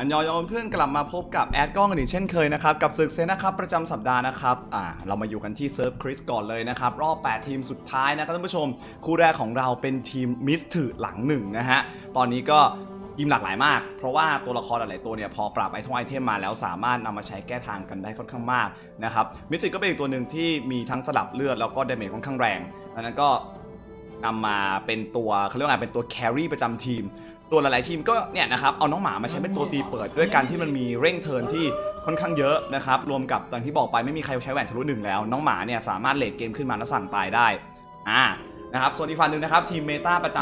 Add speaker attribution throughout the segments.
Speaker 1: อันยองเพื่อนกลับมาพบกับแอดกล้องกันอีกเช่นเคยนะครับ กับศึกเซนนะครับประจำสัปดาห์นะครับอ่าเรามาอยู่กันที่เซิร์ฟคริสก่อนเลยนะครับ รอบ 8 ทีมสุดท้ายนะครับท่านผู้ชม คู่แรกของเราเป็นทีมมิสถือหลังหนึ่งนะฮะ ตอนนี้ก็ทีมหลากหลายมาก เพราะว่าตัวละครหลายๆตัวเนี่ยพอปรับไอทงไอเทมมาแล้วสามารถนำมาใช้แก้ทางกันได้ค่อนข้างมากนะครับมิสถือก็เป็นอีกตัวหนึ่งที่มีทั้งสลับเลือดแล้วก็เดเมจค่อนข้างแรงดังนั้นก็นำมาเป็นตัวเขาเรียกว่าเป็นตัวแครี่ประจำทีม ตัวหลายๆทีมก็เนี่ยนะครับเอาน้องหมามาใช้เป็นตัวตีเปิด ด้วยการที่มันมีเร่งเทิร์นที่ค่อนข้างเยอะนะครับรวมกับตอนที่บอกไปไม่มีใครใช้แหวนทะลุหนึ่งแล้ว น้องหมาเนี่ยสามารถเลดเกมขึ้นมาแล้วสั่งตายได้อ่านะครับส่วนอีกฝั่งหนึ่งนะครับทีมเมตาประจ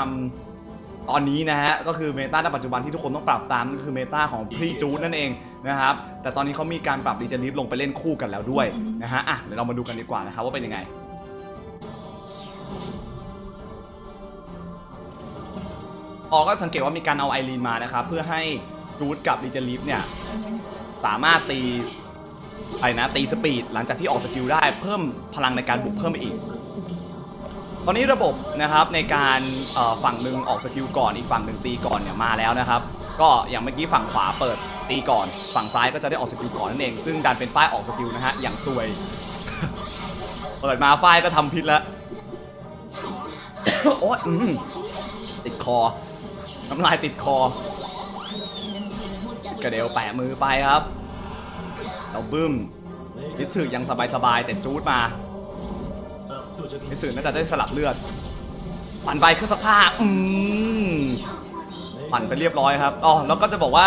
Speaker 1: ำตอนนี้นะฮะก็คือเมตาในปัจจุบันที่ทุกคนต้องปรับตามก็คือเมตาของพรีจูดนั่นเองนะครับแต่ตอนนี้เขามีการปรับดีเจลิฟลงไปเล่นคู่กันแล้วด้วยนะฮะอะเดี๋ยวเรามาดูกันดีกว่านะครับว่าเป็นยังไง ออกก็สังเกตว่ามีการเอาไอรีนมานะครับ เพื่อให้รูทกับดิเจลิฟเนี่ยสามารถตีอะไรนะตีสปีดหลังจากที่ออกสกิลได้เพิ่มพลังในการบุกเพิ่มไปอีก ตอนนี้ระบบนะครับในการฝั่งหนึ่งออกสกิลก่อนอีกฝั่งหนึ่งตีก่อนเนี่ยมาแล้วนะครับ ก็อย่างเมื่อกี้ฝั่งขวาเปิดตีก่อน ฝั่งซ้ายก็จะได้ออกสกิลก่อนนั่นเองซึ่งดันเป็นฝ้ายออกสกิลนะฮะอย่างซวย เปิดมาฝ้ายก็ทำพิษแล้วโอ๊ยติดคอ น้ำลายติดคอกระเดวแปะมือไปครับ เราบึ้มนิสึยังสบายๆแต่จูดมานิสึน่าจะได้สลับเลือด ปั่นไปเครื่องซักผ้าอืมปั่นไปเรียบร้อยครับอ๋อแล้วก็จะบอกว่า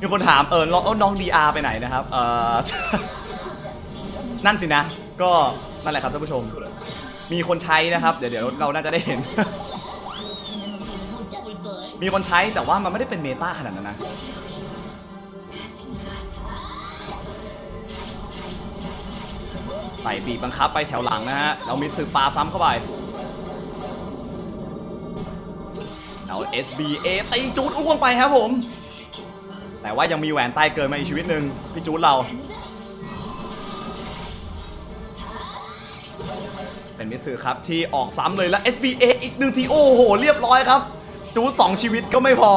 Speaker 1: มีคนถามเออแล้วน้องดีอาไปไหนนะครับ เออนั่นสินะ ก็นั่นแหละครับท่านผู้ชม มีคนใช้นะครับ เดี๋ยวเดี๋ยวเราน่าจะได้เห็น มีคนใช้แต่ว่ามันไม่ได้เป็นเมตาขนาดนั้นนะใส่ปีบังคับไปแถวหลังนะฮะเรามีสืบปลาซ้ำเข้าไปเรา SBA ตีจูดอ้วงไปครับผม แต่ว่ายังมีแหวนใต้เกินมาอีกชีวิตหนึ่งพี่จูดเรา เป็นมิสซือครับที่ออกซ้ำเลยแล้ว SBA อีกหนึ่งทีโอ้โห เรียบร้อยครับ จูสองชีวิตก็ไม่พอ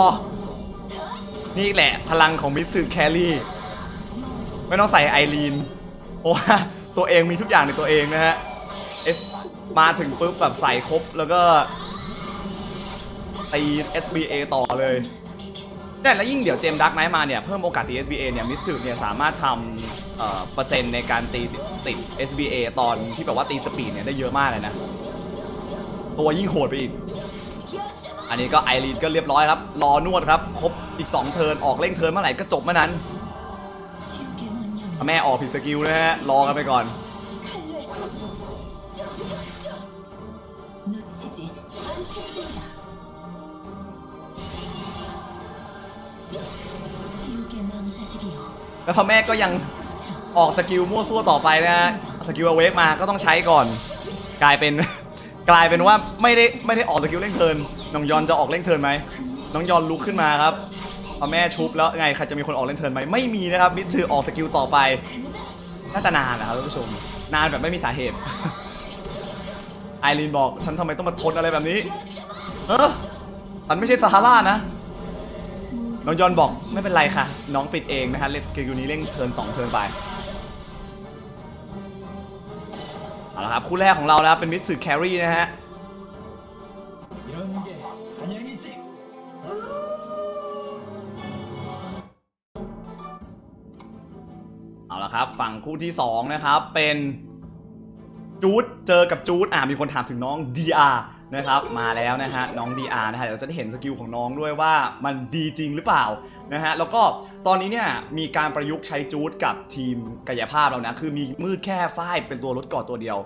Speaker 1: นี่แหละพลังของมิสซือร์แครี่ไม่ต้องใส่ไอรีนเพราะว่าตัวเองมีทุกอย่างในตัวเองนะฮะมาถึงปุ๊บแบบใส่ครบแล้วก็ตี SBA ต่อเลยแต่แล้วยิ่งเดี๋ยวเจมดักไนท์มาเนี่ยเพิ่มโอกาสตี SBA เนี่ยมิสซึเนี่ยสามารถทำเอ่อเปอร์เซ็นต์ในการตีติด SBA ตอนที่แบบว่าตีสปีดเนี่ยได้เยอะมากเลยนะ ตัวยิ่งโหดไปอีก อันนี้ก็ไอรีนก็เรียบร้อยครับ รอนวดครับ ครบอีก 2 เทิร์นออกเร่งเทิร์นเมื่อไหร่ก็จบเมื่อนั้นแม่ออกผิดสกิลนะฮะ รอกันไปก่อนแล้วพ่อแม่ก็ยังออกสกิลมั่วซั่วต่อไปนะฮะ สกิลเวฟมาก็ต้องใช้ก่อน กลายเป็น กลายเป็นว่าไม่ได้ไม่ได้ออกสกิลเร่งเทิร์นน้องยอนจะออกเร่งเทิร์นไหมน้องยอนลุกขึ้นมาครับพอแม่ชุบแล้วไงใครจะมีคนออกเร่งเทิร์นไหมไม่มีนะครับมิตรออกสกิลต่อไปน่าจะนานนะครับท่านผู้ชม นานแบบไม่มีสาเหตุไอรีนบอกฉันทำไมต้องมาทนอะไรแบบนี้เออฉันไม่ใช่ซาฮารานะน้องยอนบอกไม่เป็นไรค่ะ น้องปิดเองนะฮะเล่นเกมนี้เล่นเทิร์นสองเทิร์นไป เอาละครับคู่แรกของเราแล้วเป็นมิสสึแครีนะฮะเอาละครับฝั่งคู่ที่ 2 นะครับ เป็นจูดเจอกับจูดอ่ามีคนถามถึงน้อง DR นะครับมาแล้วนะฮะน้อง DR นะฮะเดี๋ยวเราจะได้เห็นสกิลของน้องด้วยว่ามันดีจริงหรือเปล่า นะฮะแล้วก็ตอนนี้เนี่ยมีการประยุกต์ใช้จูดกับทีมกายภาพแล้วนะคือมีมืดแค่ฝ้ายเป็นตัวรถเกาะตัวเดียว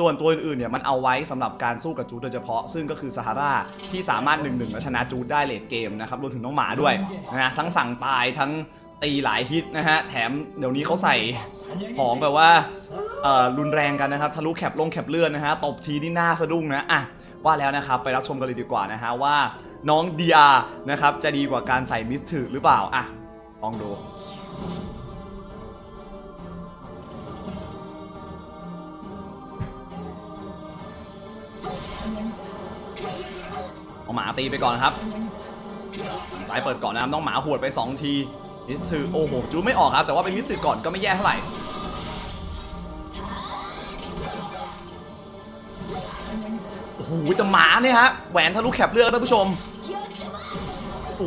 Speaker 1: ส่วนตัวอื่นๆเนี่ยมันเอาไว้สำหรับการสู้กับจูดโดยเฉพาะ ซึ่งก็คือซาฮาราที่สามารถ1นึและชนะจูดได้เลดเกมนะครับรวมถึงน้องหมาด้วยนะฮะทั้งสั่งตายทั้งตีหลายฮิตนะฮะแถมเดี๋ยวนี้เขาใส่ของแบบว่ารุนแรงกันนะครับทะลุแคปลงแคปเลื่อนนะฮะตบทีนี่หน้าสะดุ้งนะอะว่าแล้วนะครับไปรับชมกันเลยดีกว่านะฮะว่า น้อง DR นะครับ จะดีกว่าการใส่มิสถือหรือเปล่า อะ ลองดู เอาหมาตีไปก่อนครับสายเปิดก่อนนะครับน้องหมาหวดไป 2 ที มิสถือโอ้โห จูไม่ออกครับ แต่ว่าเป็นมิสถือก่อนก็ไม่แย่เท่าไหร่โอ้โหแต่หมาเนี่ยฮะแหวนทะลุแคปเลือดท่านผู้ชม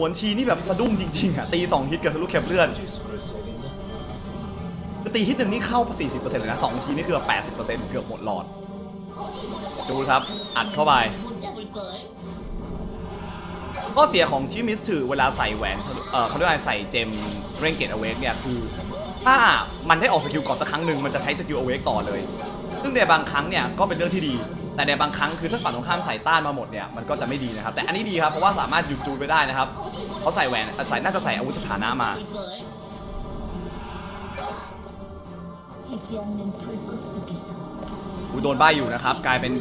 Speaker 1: วนทีนี่แบบสะดุ้งจริงๆอะตี2ฮิตกับทะลุแคปเลือดตีฮิตหนึ่งนี่เข้า 40%เลยนะสองทีนี่คือแบบ80%เกือบหมดหลอด จูครับ อัดเข้าไปข้อเสียของที่มิสถือเวลาใส่แหวนเออเขาเรียกว่าใส่เจมเร่งเกตอเวกเนี่ยคือ ถ้ามันได้ออกสกิลก่อนสักครั้งหนึ่งมันจะใช้สกิลอเวกต่อเลย ซึ่งในบางครั้งเนี่ยก็เป็นเรื่องที่ดี แต่ในบางครั้งคือถ้าฝั่งตรงข้ามใส่ต้านมาหมดเนี่ยมันก็จะไม่ดีนะครับแต่อันนี้ดีครับเพราะว่าสามารถหยุดจูนไปได้นะครับเขาใส่แหวนใส่น่าจะใส่อาวุธสถานะมาอุโดนใบอยู่นะครับ กลายเป็น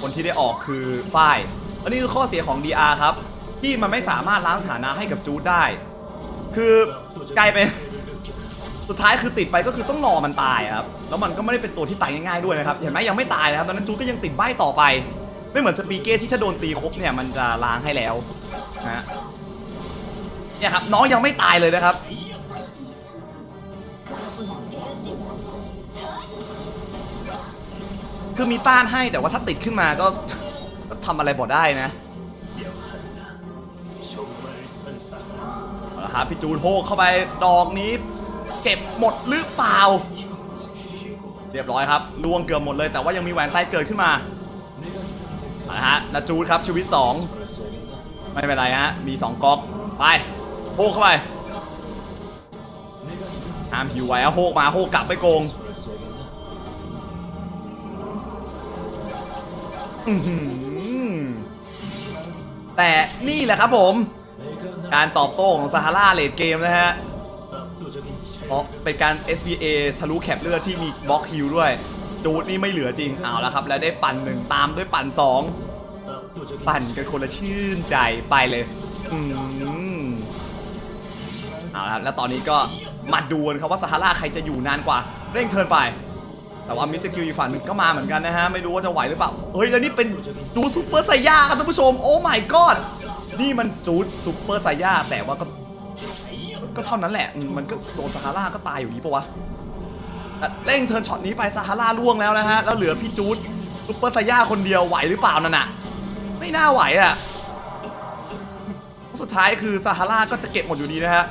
Speaker 1: คนที่ได้ออกคือฝ้ายอันนี้คือข้อเสียของ DR ครับ ที่มันไม่สามารถล้างสถานะให้กับจูดได้ คือกลายเป็น สุดท้ายคือติดไปก็คือต้องรอมันตายครับ แล้วมันก็ไม่ได้เป็นตัวที่ตายง่ายๆด้วยนะครับ เห็นไหมยังไม่ตายนะครับตอนนั้นจูก็ยังติดใบต่อไป ไม่เหมือนสปีเก้ที่ถ้าโดนตีครบเนี่ยมันจะล้างให้แล้วนะฮะเนี่ยครับน้องยังไม่ตายเลยนะครับ คือมีต้านให้แต่ว่าถ้าติดขึ้นมาก็ก็ทำอะไรบ่ได้นะเอาละครับพี่จูนโฮกเข้าไปดอกนี้ เก็บหมดหรือเปล่า เรียบร้อยครับล่วงเกือบหมดเลย แต่ว่ายังมีแหวนใต้เกิดขึ้นมาเอะฮะนาจูดครับชีวิต 2 ไม่เป็นไรฮะ มี 2ก๊อก ไปโฮกเข้าไปห้ามหิวไว้โฮกมาโฮกกลับไปโกงแต่นี่แหละครับผม การตอบโต้ของซาฮาราเลดเกมนะฮะ เพราะเป็นการ SBA ทะลุแคปเลือดที่มีบล็อกฮิลด้วย จูดนี่ไม่เหลือจริงเอาล้วครับ แล้วได้ปั่นหนึ่งตามด้วยปั่นสองปั่นกันคนละชื่นใจไปเลยอืมเอาละครับแล้วตอนนี้ก็มาดูกันครับว่าซาฮาราใครจะอยู่นานกว่า เร่งเทินไป แต่ว่ามิสกิลอีกฝั่งหนึ่งก็มาเหมือนกันนะฮะ ไม่รู้ว่าจะไหวหรือเปล่า เฮ้ย แล้วนี่เป็นจูดซูเปอร์ไซย่าครับท่านผู้ชม โอ้ my god นี่มันจูดซูเปอร์ไซย่าแต่ว่าก็ ก็เท่านั้นแหละอืมมันก็โดนซาฮาราก็ตายอยู่ดีปะวะแต่เร่งเทิร์นช็อตนี้ไปซาฮาราล่วงแล้วนะฮะ แล้วเหลือพี่จูดซูเปอร์ไซย่าคนเดียวไหวหรือเปล่านั่นน่ะ ไม่น่าไหวอะ สุดท้ายคือซาฮาราก็จะเก็บหมดอยู่ดีนะฮะ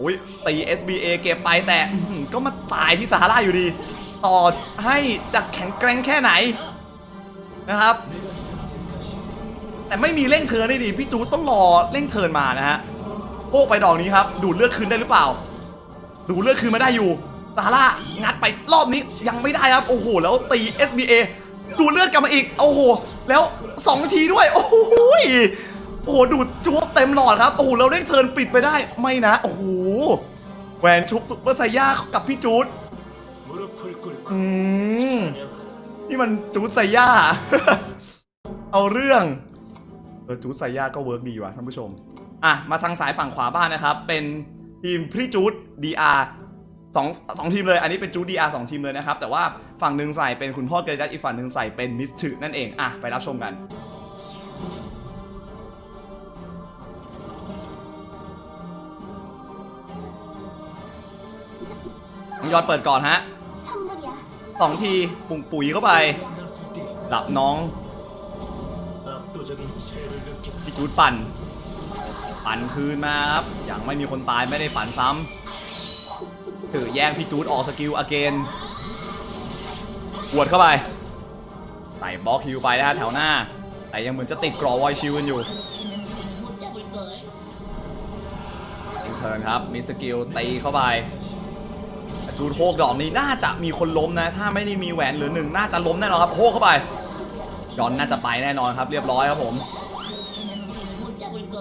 Speaker 1: อุ้ยตี SBA เก็บไปแต่อื้อหือก็มาตายที่ซาฮาราอยู่ดี ต่อให้จะแข็งแกร่งแค่ไหนนะครับ แต่ไม่มีเร่งเทิร์นได้ดีพี่จูต้องรอเร่งเทิร์นมานะฮะโอ้ไปดอกนี้ครับ ดูดเลือดคืนได้หรือเปล่า ดูดเลือดคืนมาได้อยู่ซาฮารางัดไปรอบนี้ยังไม่ได้ครับโอ้โหแล้วตี SBA ดูดเลือดกลับมาอีกโอ้โหแล้วสองทีด้วย โอ้โหโอ้โหดูดจวบเต็มหลอดครับโอ้โหแล้วเร่งเทิร์นปิดไปได้ไม่นะโอ้โหแหวนชุบซุปเปอร์ไซย่ากับพี่จูดอืมนี่มันจูดไซย่าเอาเรื่อง เออจูดไซย่าก็เวิร์กดีว่ะท่านผู้ชม อะ มาทางสายฝั่งขวาบ้านนะครับ เป็นทีมพี่จูดดีอาร์สองสองทีมเลย อันนี้เป็นจูดดีอาร์สองทีมเลยนะครับ แต่ว่าฝั่งหนึ่งใส่เป็นคุณพ่อเกเรดัสอีกฝั่งหนึ่งใส่เป็นมิสถึนั่นเอง อะ ไปรับชมกันน้องยอดเปิดก่อนฮะสองทีปุ่งปุ๋ยเข้าไปหลับน้อง จูดปั่น ปั่นคืนมาครับ ยังไม่มีคนตายไม่ได้ปั่นซ้ำถือแย่งพี่จูดออกสกิลอเกนหวดเข้าไปใส่บล็อกฮิวไปนะฮะแถวหน้า แต่ยังเหมือนจะติดกรอวอยชิลกันอยู่อินเทิร์นครับมีสกิลตีเข้าไปจูดโฮกดอกนี้น่าจะมีคนล้มนะ ถ้าไม่ได้มีแหวนหรือหนึ่งน่าจะล้มแน่นอนครับโฮกเข้าไปยอนน่าจะไปแน่นอนครับ เรียบร้อยครับผม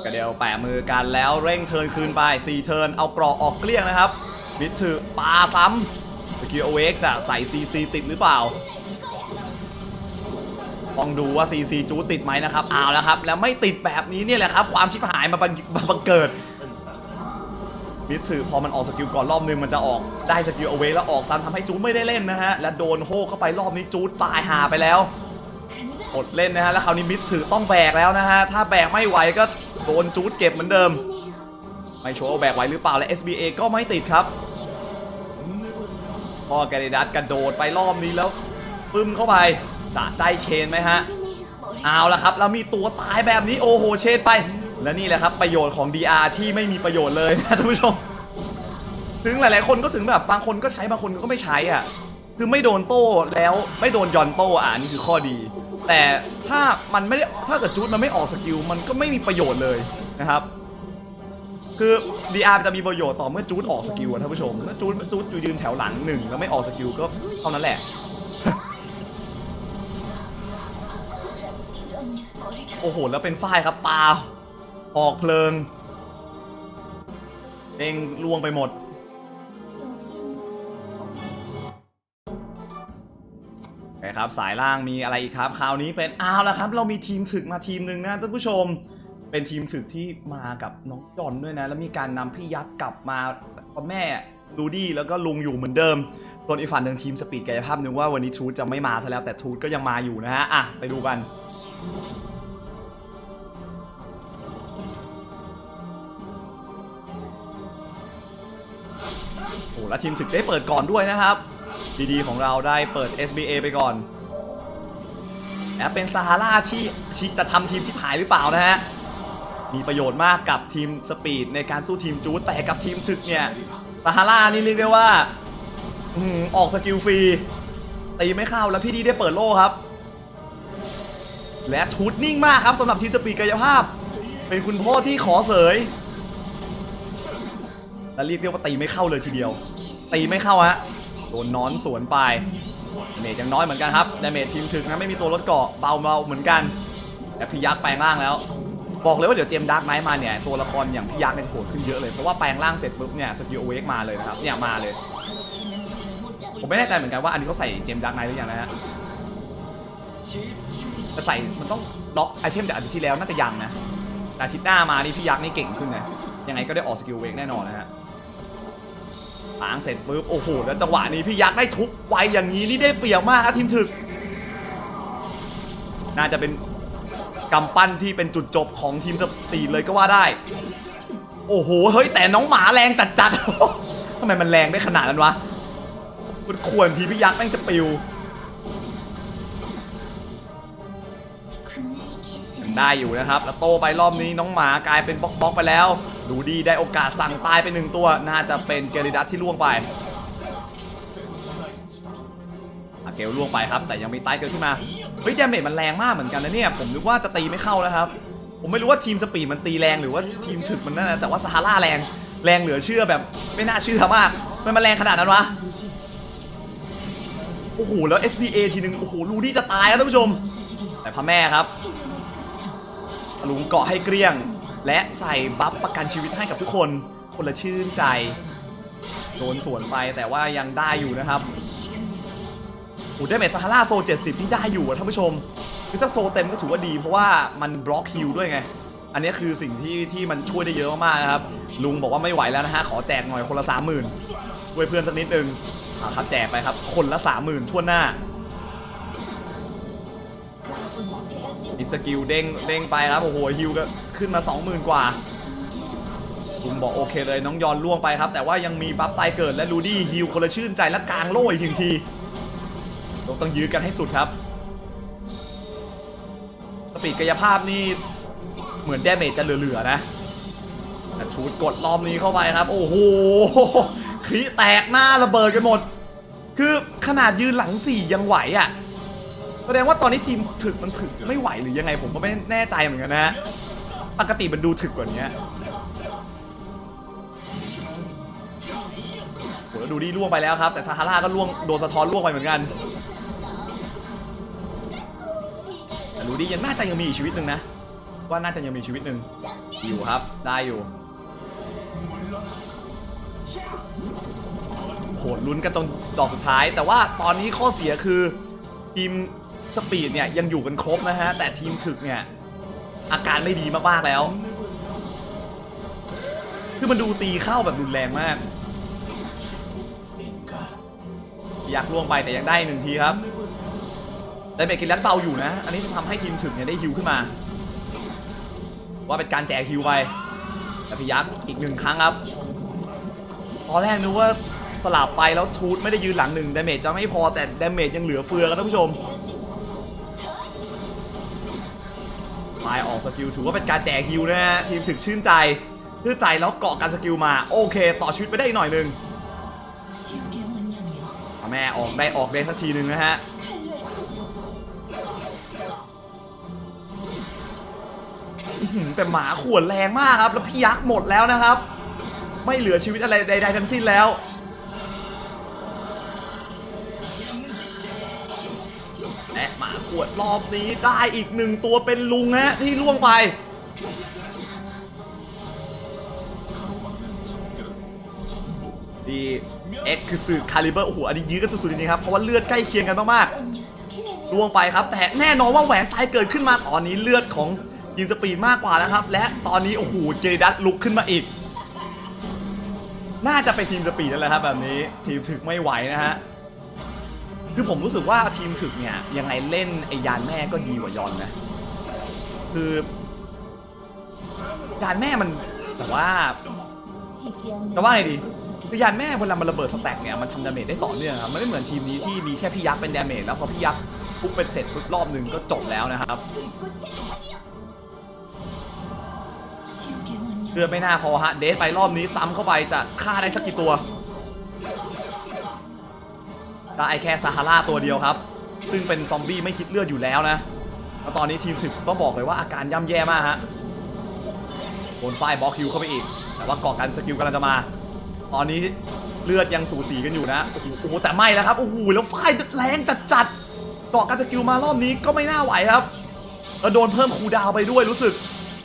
Speaker 1: กระเดียวแปะมือกันแล้วเร่งเทินคืนไป 4 เทินเอากรอออกเกลี้ยงนะครับ มิดถือปาซ้ำสกิลโอเวกจะใส่ CC ติดหรือเปล่าต้องดูว่า CC จูติดไหมนะครับเอาแล้วครับ แล้วไม่ติดแบบนี้เนี่ยแหละครับ ความชิบหายมาบังมาบังเกิดมิตสึพอมันออกสกิลก่อนรอบนึงมันจะออกได้สกิลเอาไว้แล้วออกซ้ำทำให้จูไม่ได้เล่นนะฮะ และโดนโฮเข้าไปรอบนี้จูตายหาไปแล้วอดเล่นนะฮะ แล้วคราวนี้มิสถือต้องแบกแล้วนะฮะ ถ้าแบกไม่ไหวก็ โดนจูดเก็บเหมือนเดิม ไม่ชัวร์ว่าแบกไหวหรือเปล่าและ SBA ก็ไม่ติดครับพ่อแกเรดัสกระโดดไปรอบนี้แล้วปึ้มเข้าไปจะได้เชนไหมฮะเอาละครับแล้วมีตัวตายแบบนี้โอ้โหเชนไป และนี่แหละครับประโยชน์ของ DR ที่ไม่มีประโยชน์เลยนะท่านผู้ชม ถึงหลาย ๆ คนก็ถึงแบบบางคนก็ใช้บางคนก็ไม่ใช้อะคือไม่โดนโต้แล้วไม่โดนยอนโต้อะนี่คือข้อดี แต่ถ้ามันไม่ได้ถ้าเกิดจูดมันไม่ออกสกิลมันก็ไม่มีประโยชน์เลยนะครับ คือ DR จะมีประโยชน์ต่อเมื่อจูดออกสกิลท่านผู้ชมเมื่อจูดจูดอยู่ยืนแถวหลังหนึ่งแล้วไม่ออกสกิลก็เท่านั้นแหละโอ้โหแล้วเป็นฝ้ายครับปลาออกเพลิงเด้งล่วงไปหมด นะครับสายล่างมีอะไรอีกครับ คราวนี้เป็นอ้าวแล้วครับ เรามีทีมถึกมาทีมหนึ่งนะท่านผู้ชม เป็นทีมถึกที่มากับน้องจอนด้วยนะ แล้วมีการนำพี่ยักษ์กลับมาพ่อแม่ดูดี้แล้วก็ลุงอยู่เหมือนเดิมส่วนอีกฝั่งหนึ่งทีมสปีดกายภาพนึกว่าวันนี้ทูตจะไม่มาซะแล้วแต่ทูตก็ยังมาอยู่นะฮะอะไปดูกันโอ้แล้วทีมถึกได้เปิดก่อนด้วยนะครับ ดีๆ ของเราได้เปิด SBA ไปก่อนแอบเป็นซาฮาราที่ชิจะทำทีมชิบหายหรือเปล่านะฮะ มีประโยชน์มากกับทีมสปีดในการสู้ทีมจูดแต่กับทีมถึกเนี่ยซาฮารานี่เรียกได้ว่าออหือออกสกิลฟรีตีไม่เข้าแล้วพี่ดีได้เปิดโล่ครับ และชุดนิ่งมากครับสำหรับทีมสปีดกายภาพ เป็นคุณพ่อที่ขอเสยและเรียกได้ว่าตีไม่เข้าเลยทีเดียว ตีไม่เข้าฮะ โดนนอนสวนไปเมจยังน้อยเหมือนกันครับดาเมจทีมถึกนะไม่มีตัวลดเกาะเบาเบาเหมือนกันแต่พี่ยักษ์แปลงร่างแล้ว บอกเลยว่าเดี๋ยวเจมดาร์กไนท์มาเนี่ยตัวละครอย่างพี่ยักษ์เนี่ยจะโหดขึ้นเยอะเลยเพราะว่าแปลงร่างเสร็จปุ๊บเนี่ยสกิลเวกมาเลยนะครับเนี่ยมาเลย ผมไม่แน่ใจเหมือนกันว่าอันนี้เขาใส่เจมดาร์กไนท์หรือยังนะฮะจะใส่มันต้องล็อกไอเทมจากอาทิตย์ที่แล้วน่าจะยังนะแต่อาทิตย์หน้ามานี่พี่ยักษ์นี่เก่งขึ้นนะยังไงก็ได้ออกสกิลเวกแน่นอนนะฮะ ล้างเสร็จปุ๊บโอ้โหแล้วจังหวะนี้พี่ยักษ์ได้ทุบไวอย่างนี้นี่ได้เปรียบมากครับทีมถึก น่าจะเป็นกำปั้นที่เป็นจุดจบของทีมสปีดเลยก็ว่าได้ โอ้โหเฮ้ยแต่น้องหมาแรงจัดๆทำไมมันแรงได้ขนาดนั้นวะมันควรทีพี่ยักษ์แม่งจะปิวยังได้อยู่นะครับ แล้วโตไปรอบนี้น้องหมากลายเป็นบล็อกบล็อกไปแล้ว ดูดีได้โอกาสสั่งตายไปหนึ่งตัว น่าจะเป็นเกริดัสที่ล่วงไปอาเกลล่วงไปครับ แต่ยังมีตายเกิดขึ้นมา เฮ้ยดาเมจมันแรงมากเหมือนกันนะเนี่ย ผมนึกว่าจะตีไม่เข้านะครับ ผมไม่รู้ว่าทีมสปีดมันตีแรงหรือว่าทีมถึกมันนั่นนะแต่ว่าซาฮาร่าแรง แรงเหลือเชื่อแบบไม่น่าเชื่อมากมันมาแรงขนาดนั้นวะ โอ้โห แล้ว SPA ทีนึง โอ้โห ลูนี่จะตายแล้วท่านผู้ชม แต่พ่อแม่ครับลุงเกาะให้เกลี้ยง และใส่บัฟประกันชีวิตให้กับทุกคน คนละชื่นใจ โดนสวนไปแต่ว่ายังได้อยู่นะครับโอ้ได้เมจซาฮาราโซ 70 นี่ได้อยู่อะท่านผู้ชมคือถ้าโซเต็มก็ถือว่าดีเพราะว่ามันบล็อกฮิลด้วยไง อันนี้คือสิ่งที่ที่มันช่วยได้เยอะมากๆนะครับ ลุงบอกว่าไม่ไหวแล้วนะฮะ ขอแจกหน่อยคนละ 30,000ช่วยเพื่อนสักนิดนึงอ่าครับแจกไปครับ คนละ 30,000ทั่วหน้า อินสกิลเด้งเด้งไปครับโอ้โหฮิวก็ขึ้นมา 20,000 กว่าลุงบอกโอเคเลยน้องยอนล่วงไปครับ แต่ว่ายังมีบัฟตายเกิดและลูดี้ฮิวคนละชื่นใจและกลางโล่อีกทีทีเราต้องยื้อกันให้สุดครับสปีดกายภาพนี่เหมือนแดเมจจะเหลือๆนะแต่ชูดกดรอบนี้เข้าไปครับ โอ้โหขีแตกหน้าระเบิดกันหมด คือขนาดยืนหลังสี่ยังไหวอะ แสดงว่าตอนนี้ทีมถึกมันถึกไม่ไหวหรือยังไงผมก็ไม่แน่ใจเหมือนกันนะ ปกติมันดูถึกกว่านี้โหแล้วดูดีล่วงไปแล้วครับ แต่ซาฮาร่าก็ล่วงโดนสะท้อนล่วงไปเหมือนกันแต่ดูดียังน่าจะยังมีอีกชีวิตหนึ่งนะ ว่าน่าจะยังมีชีวิตหนึ่งอยู่ครับ ได้อยู่โหดลุ้นกันตรงดอกสุดท้าย แต่ว่าตอนนี้ข้อเสียคือทีม สปีดเนี่ยยังอยู่กันครบนะฮะ แต่ทีมถึกเนี่ย อาการไม่ดีมากๆแล้ว คือมันดูตีเข้าแบบรุนแรงมาก อยากล่วงไปแต่ยังได้หนึ่งทีครับแต่เบรกกินแลนเบาอยู่นะ อันนี้จะทำให้ทีมถึงเนี่ยได้ฮิวขึ้นมา ว่าเป็นการแจกฮิวไปแต่พี่ยักษ์อีกหนึ่งครั้งครับตอนแรกนึกว่าสลับไปแล้วทูตไม่ได้ยืนหลังหนึ่งดาเมจจะไม่พอแต่ดาเมจยังเหลือเฟือครับท่านผู้ชม ลายออกสกิลถือว่าเป็นการแจกฮิวนะฮะทีมถึกชื่นใจชื่นใจแล้วเกาะการสกิลมาโอเค ต่อชีวิตไปได้อีกหน่อยนึงแม่ออกได้ออกได้สักทีหนึ่งนะฮะแต่หมาขวนแรงมากครับ แล้วพี่ยักษ์หมดแล้วนะครับ ไม่เหลือชีวิตอะไรใดๆทั้งสิ้นแล้ว วดรอบนี้ได้อีกหนึ่งตัวเป็นลุงฮะที่ล่วงไป ดีเอ็กคือสื่อคาลิเบอร์โอ้โหอันนี้ยื้อกันสุดๆจริงๆครับ เพราะว่าเลือดใกล้เคียงกันมากๆล่วงไปครับ แต่แน่นอนว่าแหวนตายเกิดขึ้นมาตอนนี้เลือดของยินสปีดมากกว่าแล้วครับ และตอนนี้โอ้โหเจดัสลุกขึ้นมาอีก น่าจะไปทีมสปีดนั่นแหละครับแบบนี้ทีมถึกไม่ไหวนะฮะ คือผมรู้สึกว่าทีมถึกเนี่ยยังไงเล่นไอยานแม่ก็ดีกว่ายอนนะ คือยานแม่มันแต่ว่าแต่ว่าไงดีคือยานแม่เวลามันระเบิดสแต็กเนี่ยมันทำดาเมจได้ต่อเนื่องครับมันไม่เหมือนทีมนี้ที่มีแค่พี่ยักษ์เป็นดาเมจแล้วพอพี่ยักษ์ปุ๊บเป็นเสร็จปุ๊บรอบหนึ่งก็จบแล้วนะครับเพื่อไม่น่าพอฮะเดทไปรอบนี้ซ้ำเข้าไปจะฆ่าได้สักกี่ตัว ได้แค่ซาฮาราตัวเดียวครับ ซึ่งเป็นซอมบี้ไม่คิดเลือดอยู่แล้วนะแล้วตอนนี้ทีมถึกต้องบอกเลยว่าอาการย่ำแย่มากฮะโดนไฟบล็อกคิวเข้าไปอีก แต่ว่าเกาะกันสกิลกำลังจะมา ตอนนี้เลือดยังสูสีกันอยู่นะโอ้โหแต่ไม่แล้วครับโอ้โหแล้วไฟแรงจัดจัดๆเกาะกันสกิลมารอบนี้ก็ไม่น่าไหวครับแล้วโดนเพิ่มคูดาวไปด้วยรู้สึก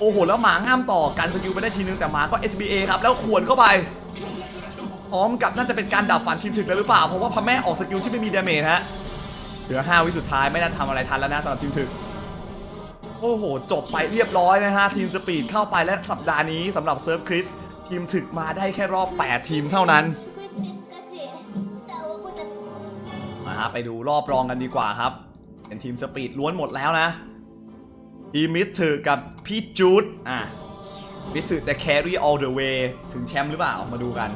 Speaker 1: โอ้โหแล้วหมาง่ามต่อการสกิลไปได้ทีนึงแต่หมาก็ SBA ครับแล้วขวนเข้าไป พร้อมกับน่าจะเป็นการดับฝันทีมถึกแล้วหรือเปล่า เพราะว่าพระแม่ออกสกิลที่ไม่มีดาเมจฮะ เหลือ 5 วิสุดท้ายไม่น่าทำอะไรทันแล้วนะสำหรับทีมถึก โอ้โห จบไปเรียบร้อยนะฮะ ทีมสปีดเข้าไปและสัปดาห์นี้สำหรับเซิร์ฟคริส ทีมถึกมาได้แค่รอบ 8 ทีมเท่านั้น มาฮะไปดูรอบรองกันดีกว่าครับ เป็นทีมสปีดล้วนหมดแล้วนะทีมมิสถึกกับพี่จูดอะมิสถึกจะแครี่ all ร์เวย์ถึงแชมป์หรือเปล่ามาดูกัน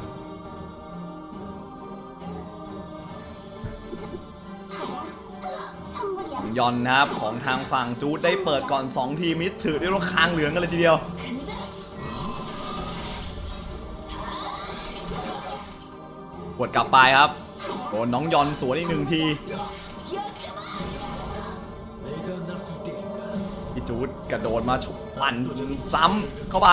Speaker 1: ยอนนะครับของทางฝั่งจูดได้เปิดก่อน 2 ทีมิสถือได้รถคางเหลืองกันเลยทีเดียว กดกลับไปครับโดนน้องยอนสวนอีกหนึ่งทีพี่จูดกระโดดมาฉุกปั่นซ้ำเข้าไป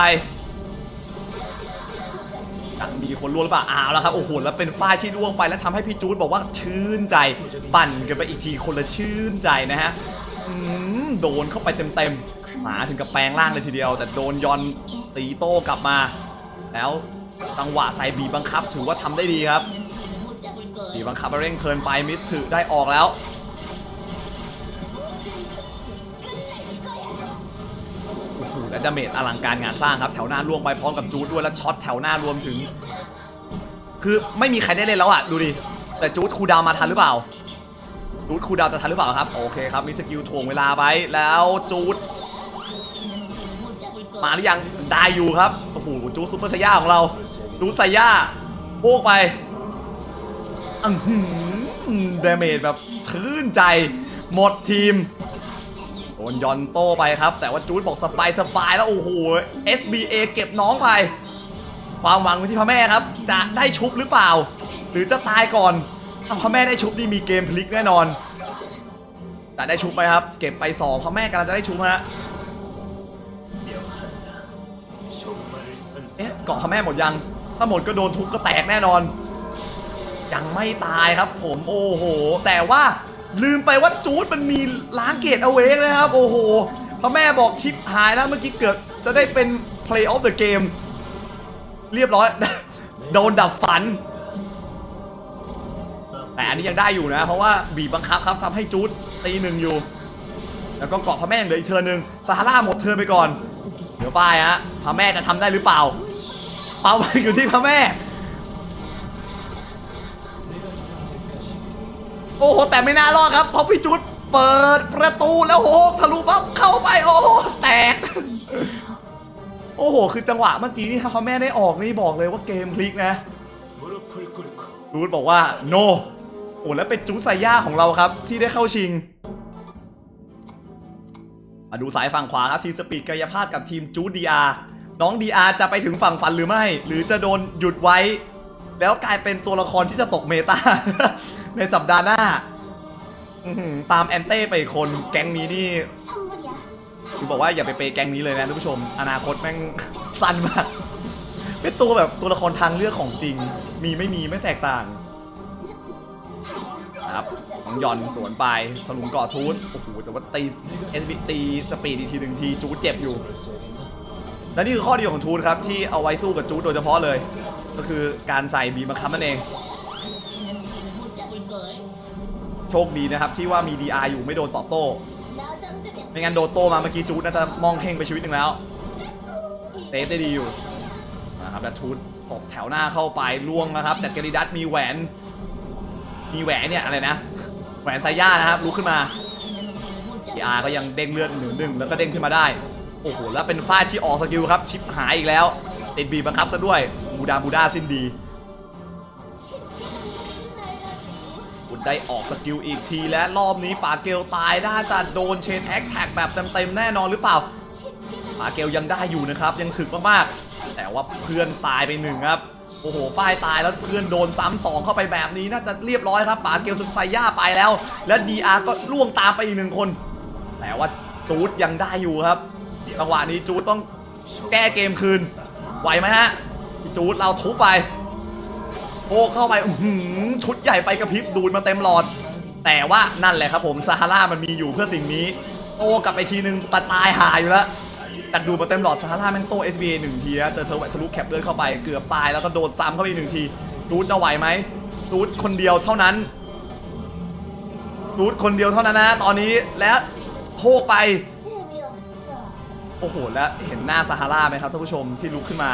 Speaker 1: มีคนล่วงหรือเปล่าอ้าวแล้วครับโอ้โหแล้วเป็นฝ้ายที่ล่วงไปแล้วทำให้พี่จูดบอกว่าชื่นใจปั่นกันไปอีกทีคนละชื่นใจนะฮะโดนเข้าไปเต็มๆหมาถึงกับแปลงร่างเลยทีเดียว แต่โดนยอนตีโต้กลับมา แล้วจังหวะใส่บีบังคับถือว่าทำได้ดีครับบีบังคับเร่งเทินไปมิดถือได้ออกแล้ว ดาเมจอลังการงานสร้างครับแถวหน้าล่วงไปพร้อมกับจูดด้วยแล้วช็อตแถวหน้ารวมถึง คือไม่มีใครได้เล่นแล้วอะดูดิแต่จูดคูดาวมาทันหรือเปล่าจูดคูดาวจะทันหรือเปล่าครับโอเคครับมีสกิลถ่วงเวลาไปแล้วจูดมาหรือยังได้อยู่ครับโอ้โหจูดซุปเปอร์ไซย่าของเราดูดไซย่าโบกไปดาเมจแบบชื่นใจหมดทีม นยอนโต้ไปครับ แต่ว่าจูดบอกสบายสบายแล้วโอ้โห SBA เก็บน้องไป ความหวังไว้ที่พระแม่ครับ จะได้ชุบหรือเปล่า หรือจะตายก่อนถ้าพระแม่ได้ชุบนี่มีเกมพลิกแน่นอนแต่ได้ชุบไปครับ เก็บไปสองพระแม่กำลังจะได้ชุบฮะเอ๊ะเกาะพระแม่หมดยัง ถ้าหมดก็โดนทุบก็แตกแน่นอน ยังไม่ตายครับผมโอ้โห แต่ว่า ลืมไปว่าจูดมันมีล้างเกตเอาเวกนะครับ โอ้โหพระแม่บอกชิปหายแล้วเมื่อกี้เกือบจะได้เป็น play of the game เรียบร้อย โดนดับฝัน แต่อันนี้ยังได้อยู่นะ เพราะว่าบีบบังคับครับทำให้จูดตีหนึ่งอยู่ แล้วก็เกาะพระแม่เหลืออีกเทิร์นหนึ่งซาฮาร่าหมดเทิร์นไปก่อน เดี๋ยวฝ้ายฮะพระแม่จะทำได้หรือเปล่าเป้าหมายอยู่ที่พระแม่ โอ้โหแต่ไม่น่ารอดครับเพราะพี่จุดเปิดประตูแล้วโหทะลุปั๊บเข้าไปโอ้โหแตก โอ้โห คือจังหวะเมื่อกี้นี่ถ้าเขาแม่ได้ออกนี่บอกเลยว่าเกมพลิกนะจูดบอกว่า no โอ้แล้วเป็นจูดไซย่าของเราครับ ที่ได้เข้าชิงมาดูสายฝั่งขวาครับ ทีมสปีดกายภาพกับทีมจูดดีอาน้องดีอาจะไปถึงฝั่งฝันหรือไม่ หรือจะโดนหยุดไว้ แล้วกลายเป็นตัวละครที่จะตกเมตา ในสัปดาห์หน้าอื้อหือตามแอนเต้ไปอีกคน แก๊งนี้นี่
Speaker 2: 선물이야.
Speaker 1: คือบอกว่าอย่าไปเปย์แก๊งนี้เลยนะท่านผู้ชม อนาคตแม่ง สั้นมาก เป็นตัวแบบตัวละครทางเลือกของจริง มีไม่มีไม่แตกต่าง ครับน้องยอนสวนไปถลุงก่อทูตโอ้โห แต่ว่าตีเอสบีตีสปีดอีกทีหนึ่งทีจูดเจ็บอยู่ และนี่คือข้อดีของทูตครับ ที่เอาไว้สู้กับจูดโดยเฉพาะเลย ก็คือการใส่บีบังคับนั่นเอง โชคดีนะครับที่ว่ามี DR อยู่ไม่โดนตอบโต้ ไม่งั้นโดนโต้มาเมื่อกี้จูดน่าจะมองเฮงไปชีวิตหนึ่งแล้วเตฟได้ดีอยู่นะครับดัชชูดตกแถวหน้าเข้าไปล่วงนะครับ แต่กริดัตมีแหวน มีแหวนเนี่ยอะไรนะ แหวนไซย่านะครับลุกขึ้นมา DR ก็ยังเด้งเลือดหนึ่งหนึ่งแล้วก็เด้งขึ้นมาได้ โอ้โหแล้วเป็นฝ้าที่ออกสกิลครับชิปหายอีกแล้ว ติดบีบังคับซะด้วยบูดาบูดาสิ้นดี คุณได้ออกสกิลอีกทีและรอบนี้ปาเกลตายน่าจะโดนเชนแอคแท็กแบบเต็มๆแน่นอนหรือเปล่าปาเกลยังได้อยู่นะครับ ยังถึกมากๆ แต่ว่าเพื่อนตายไปหนึ่งครับ โอ้โหฝ้ายตายแล้วเพื่อนโดนซ้ำสองเข้าไปแบบนี้น่าจะเรียบร้อยครับปาเกลสุดไซย่าไปแล้ว และดีอาร์ก็ล่วงตามไปอีกหนึ่งคน แต่ว่าจูดยังได้อยู่ครับจังหวะนี้จูดต้องแก้เกมคืน ไหวไหมฮะจูดเราทุบไปโอ้เข้าไปชุดใหญ่ไฟกระพริบดูดมาเต็มหลอด แต่ว่านั่นแหละครับผมซาฮารามันมีอยู่เพื่อสิ่งนี้ โตกลับไปทีนึงตาตายหายอยู่แล้วแต่ดูมาเต็มหลอดซาฮาร่าแม่งโต SBA หนึ่งทีนะเจอเธอทะลุแคปเลือดเข้าไปเกือบตายแล้วก็โดนซ้ำเข้าไปหนึ่งทีรูทจะไหวไหมรูทคนเดียวเท่านั้นรูทคนเดียวเท่านั้นนะ ตอนนี้และโทกไป โอ้โห แล้วเห็นหน้าซาฮาราไหมครับท่านผู้ชมที่ลุกขึ้นมา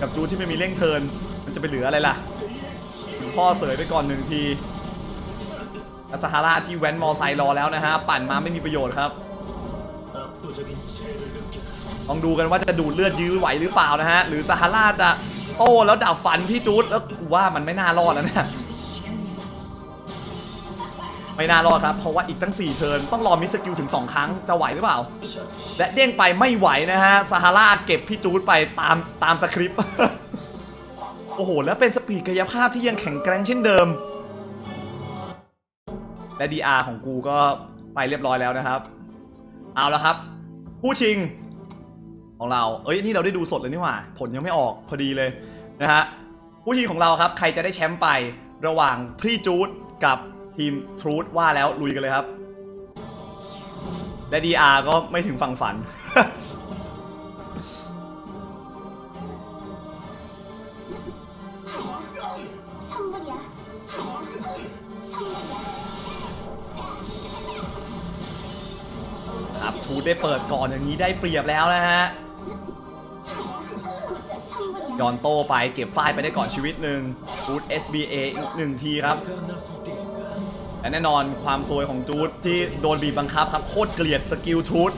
Speaker 1: กับจูดที่ไม่มีเร่งเทิน มันจะไปเหลืออะไรล่ะ พ่อเสยไปก่อนหนึ่งทีซาฮาราที่แว้นมอไซค์รอแล้วนะฮะ ปั่นมาไม่มีประโยชน์ครับ ลองดูกันว่าจะดูดเลือดยื้อไหวหรือเปล่านะฮะ หรือซาฮาราจะโต้แล้วดับฟันพี่จูดแล้วว่ามันไม่น่ารอดแล้วเนี่ย ไม่น่ารอดครับ เพราะว่าอีกตั้ง 4 เทิร์นต้องรอมิสสกิลถึง 2 ครั้งจะไหวหรือเปล่า และเด้งไปไม่ไหวนะฮะซาฮาราเก็บพี่จูดไปตามตามสคริปต์ โอ้โห แล้วเป็นสปีดกายภาพที่ยังแข็งแกร่งเช่นเดิม และ DR ของกูก็ไปเรียบร้อยแล้วนะครับ เอาและครับ ผู้ชิงของเรา เอ้ย นี่เราได้ดูสดเลยนี่หว่า ผลยังไม่ออกพอดีเลยนะฮะ ผู้ชิงของเราครับ ใครจะได้แชมป์ไประหว่างพี่จูดกับ ทีมทรูธว่าแล้วลุยกันเลยครับ และดีก็ไม่ถึงฝั่งฝัน ครับทูดได้เปิดก่อนอย่างนี้ได้เปรียบแล้วนะฮะย้อนโตไปเก็บฝ้ายไปได้ก่อนชีวิตหนึ่งทูธ SBA อีกหนึ่งทีครับ และแน่นอนความซวยของจูดที่โดนบีบบังคับครับโคตรเกลียดสกิลจูด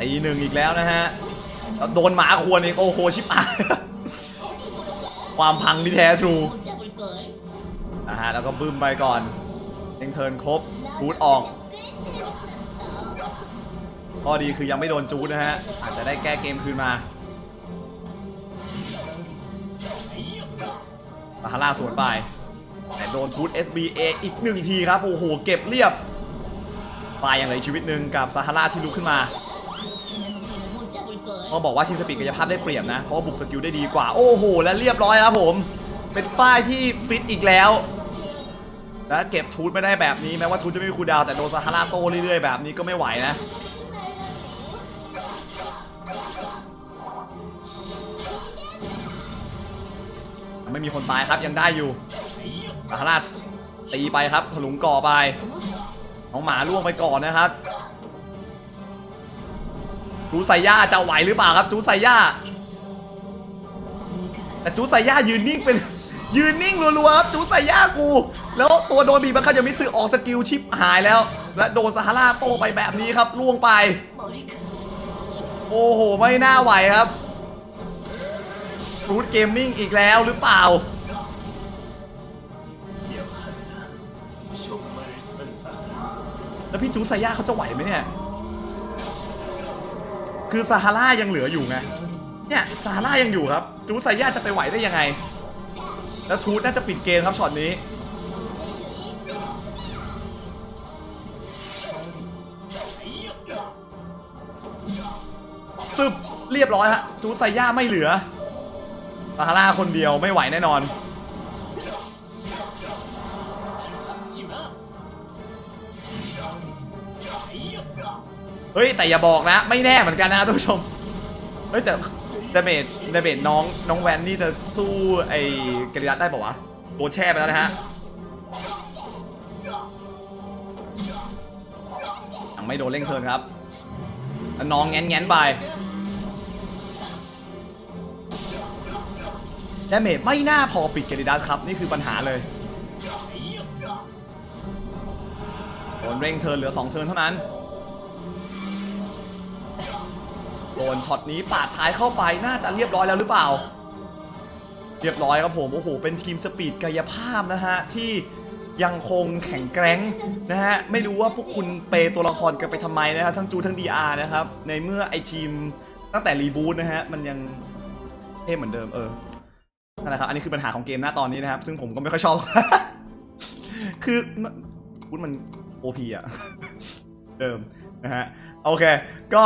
Speaker 1: ตีหนึ่งอีกแล้วนะฮะแล้วโดนหมาควรอีกโอ้โหชิปอายความพังที่แท้ทรูนะฮะแล้วก็บึ้มไปก่อนเองเทินครบพูดออกข้อดีคือยังไม่โดนจูดนะฮะ อาจจะได้แก้เกมคืนมาลาฮาร่าสวนไป แต่โดนชุด SBA อีกหนึ่งทีครับ โอ้โห เก็บเรียบ ตายอย่างไรชีวิตหนึ่งกับซาฮาราที่ลุกขึ้นมาก็บอกว่าทีมสปีดกายภาพได้เปรียบนะ เพราะบุกสกิลได้ดีกว่า โอ้โห และเรียบร้อยครับผม เป็นฝ้ายที่ฟิตอีกแล้ว และเก็บทูตไม่ได้แบบนี้แม้ว่าทูตจะไม่มีคูดาวแต่โดนซาฮาราโตเรื่อยๆแบบนี้ก็ไม่ไหวนะไม่มีคนตายครับยังได้อยู่ ซาฮาร่าตีไปครับถลุงก่อไปน้องหมาล่วงไปก่อนนะครับจูไซย่าจะไหวหรือเปล่าครับจูไซย่าแต่จูไซย่ายืนนิ่งเป็นยืนนิ่งรัวๆครับจูใส่ย่ากู แล้วตัวโดนบีบมันขยมิตสึออกสกิลชิปหายแล้ว และโดนซาฮาราโตไปแบบนี้ครับล่วงไป โอ้โห ไม่น่าไหวครับรูทเกมมิ่งอีกแล้วหรือเปล่า แล้วพี่จูไซย่าเขาจะไหวไหมเนี่ย คือซาฮารายังเหลืออยู่ไง เนี่ยซาฮารายังอยู่ครับ จูไซย่าจะไปไหวได้ยังไง แล้วชูดน่าจะปิดเกมครับช็อตนี้ ซึบเรียบร้อยฮะ จูไซย่าไม่เหลือซาฮาราคนเดียวไม่ไหวแน่นอน เฮ้ยแต่อย่าบอกนะ ไม่แน่เหมือนกันนะท่านผู้ชม เฮ้ยแต่เดเมจเดเมจน้องน้องแวนนี่จะสู้ไอ้กริรัตได้ป่าวะโดนแช่ไปแล้วนะฮะยังไม่โดนเร่งเทินครับน้องแง้นแง้นไปดาเมจไม่น่าพอปิดกริรัตครับ นี่คือปัญหาเลยโดนเร่งเทินเหลือ 2 เทินเท่านั้น โดนช็อตนี้ปาดท้ายเข้าไปน่าจะเรียบร้อยแล้วหรือเปล่า เรียบร้อยครับผมโอ้โหเป็นทีมสปีดกายภาพนะฮะที่ยังคงแข็งแกร่งนะฮะไม่รู้ว่าพวกคุณเปย์ตัวละครกันไปทำไมนะครับทั้งจูทั้ง DR นะครับในเมื่อไอทีมตั้งแต่รีบูตนะฮะมันยังเท่เหมือนเดิมเออนั่นแหละครับอันนี้คือปัญหาของเกมหน้าตอนนี้นะครับ ซึ่งผมก็ไม่ค่อยชอบ คือมันพูดมันโอพีอะเดิมนะฮะโอเค ก็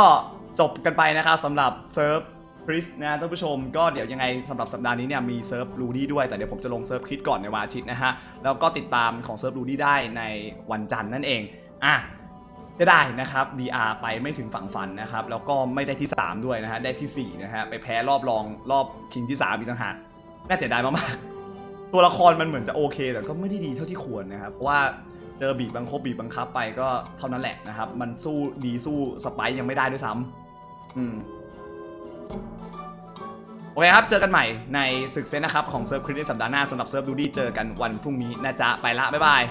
Speaker 1: จบกันไปนะครับสำหรับเซิร์ฟคริสนะท่านผู้ชมก็เดี๋ยวยังไงสำหรับสัปดาห์นี้เนี่ยมีเซิร์ฟรูดี้ด้วยแต่เดี๋ยวผมจะลงเซิร์ฟคริสก่อนในวันอาทิตย์นะฮะแล้วก็ติดตามของเซิร์ฟรูดี้ได้ในวันจันทร์นั่นเองอะจะได้นะครับ DR ไปไม่ถึงฝั่งฝันนะครับแล้วก็ไม่ได้ที่ 3 ด้วยนะฮะได้ที่ 4 นะฮะไปแพ้รอบรองรอบชิงที่ 3 อีกต่างหากน่าเสียดายมากๆ ตัวละครมันเหมือนจะโอเค แต่ก็ไม่ได้ดีเท่าที่ควรนะครับเพราะว่าเจอบีบบังคับบีบบังคับไปก็เท่านั้นแหละนะครับมันสู้ดีสู้สไปยังไม่ได้ด้วยซ้ำ อืมโอเคครับ เจอกันใหม่ในศึกเซนนะครับ ของเซิร์ฟคริสในสัปดาห์หน้าสำหรับเซิร์ฟดูดี้เจอกันวันพรุ่งนี้นะจ๊ะ ไปละ บ๊ายบาย